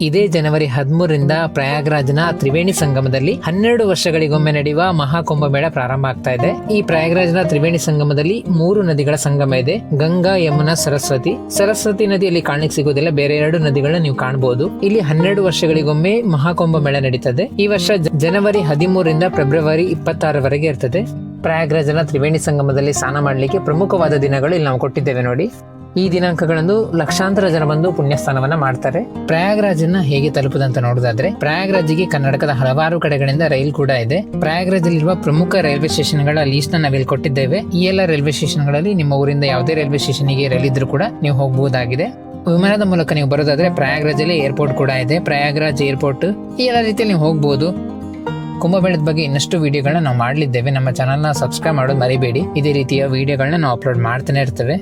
ಇದೇ ಜನವರಿ ಹದಿಮೂರರಿಂದ ಪ್ರಯಾಗ್ರಾಜ್ನ ತ್ರಿವೇಣಿ ಸಂಗಮದಲ್ಲಿ ಹನ್ನೆರಡು ವರ್ಷಗಳಿಗೊಮ್ಮೆ ನಡೆಯುವ ಮಹಾಕುಂಭಮೇಳ ಪ್ರಾರಂಭ ಆಗ್ತಾ ಇದೆ. ಈ ಪ್ರಯಾಗ್ರಾಜ್ನ ತ್ರಿವೇಣಿ ಸಂಗಮದಲ್ಲಿ ಮೂರು ನದಿಗಳ ಸಂಗಮ ಇದೆ. ಗಂಗಾ, ಯಮುನಾ, ಸರಸ್ವತಿ. ಸರಸ್ವತಿ ನದಿಯಲ್ಲಿ ಕಾಣಲಿಕ್ಕೆ ಸಿಗುವುದಿಲ್ಲ. ಬೇರೆ ಎರಡು ನದಿಗಳನ್ನ ನೀವು ಕಾಣಬಹುದು ಇಲ್ಲಿ ಹನ್ನೆರಡು ವರ್ಷಗಳಿಗೊಮ್ಮೆ ಮಹಾಕುಂಭ ಮೇಳ ನಡೀತದೆ. ಈ ವರ್ಷ ಜನವರಿ ಹದಿಮೂರರಿಂದ ಫೆಬ್ರವರಿ ಇಪ್ಪತ್ತಾರವರೆಗೆ ಇರ್ತದೆ. ಪ್ರಯಾಗ್ರಾಜ್ನ ತ್ರಿವೇಣಿ ಸಂಗಮದಲ್ಲಿ ಸ್ನಾನ ಮಾಡಲಿಕ್ಕೆ ಪ್ರಮುಖವಾದ ದಿನಗಳು ಇಲ್ಲಿ ನಾವು ಕೊಟ್ಟಿದ್ದೇವೆ ನೋಡಿ. ಈ ದಿನಾಂಕಗಳಂದು ಲಕ್ಷಾಂತರ ಜನ ಬಂದು ಪುಣ್ಯಸ್ನಾನವನ್ನ ಮಾಡ್ತಾರೆ. ಪ್ರಯಾಗ್ರಾಜನ್ನ ಹೇಗೆ ತಲುಪುದಂತ ನೋಡೋದಾದ್ರೆ, ಪ್ರಯಾಗ್ರಾಜ್ಗೆ ಕರ್ನಾಟಕದ ಹಲವಾರು ಕಡೆಗಳಿಂದ ರೈಲ್ ಕೂಡ ಇದೆ. ಪ್ರಯಾಗ್ರಾಜಲ್ಲಿರುವ ಪ್ರಮುಖ ರೈಲ್ವೆ ಸ್ಟೇಷನ್ಗಳ ಲೀಸ್ಟ್ ನಾವಿಲ್ಲಿ ಕೊಟ್ಟಿದ್ದೇವೆ. ಈ ಎಲ್ಲ ರೈಲ್ವೆ ಸ್ಟೇಷನ್ಗಳಲ್ಲಿ ನಿಮ್ಮ ಊರಿಂದ ಯಾವುದೇ ರೈಲ್ವೆ ಸ್ಟೇಷನ್ಗೆ ರೈಲ್ ಇದ್ರೂ ಕೂಡ ನೀವು ಹೋಗಬಹುದಾಗಿದೆ. ವಿಮಾನದ ಮೂಲಕ ನೀವು ಬರೋದಾದ್ರೆ ಪ್ರಯಾಗ್ರಾಜಲ್ಲಿ ಏರ್ಪೋರ್ಟ್ ಕೂಡ ಇದೆ. ಪ್ರಯಾಗ್ರಾಜ್ ಏರ್ಪೋರ್ಟ್, ಈ ಎಲ್ಲ ರೀತಿಯಲ್ಲಿ ನೀವು ಹೋಗಬಹುದು ಕುಂಭಮೇಳದ ಬಗ್ಗೆ ಇನ್ನಷ್ಟು ವಿಡಿಯೋಗಳನ್ನ ನಾವು ಮಾಡಲಿದ್ದೇವೆ. ನಮ್ಮ ಚಾನಲ್ನ ಸಬ್ಸ್ಕ್ರೈಬ್ ಮಾಡೋದು ಮರಿಬೇಡಿ. ಇದೇ ರೀತಿಯ ವಿಡಿಯೋಗಳನ್ನ ನಾವು ಅಪ್ಲೋಡ್ ಮಾಡ್ತಾನೆ ಇರ್ತೇವೆ.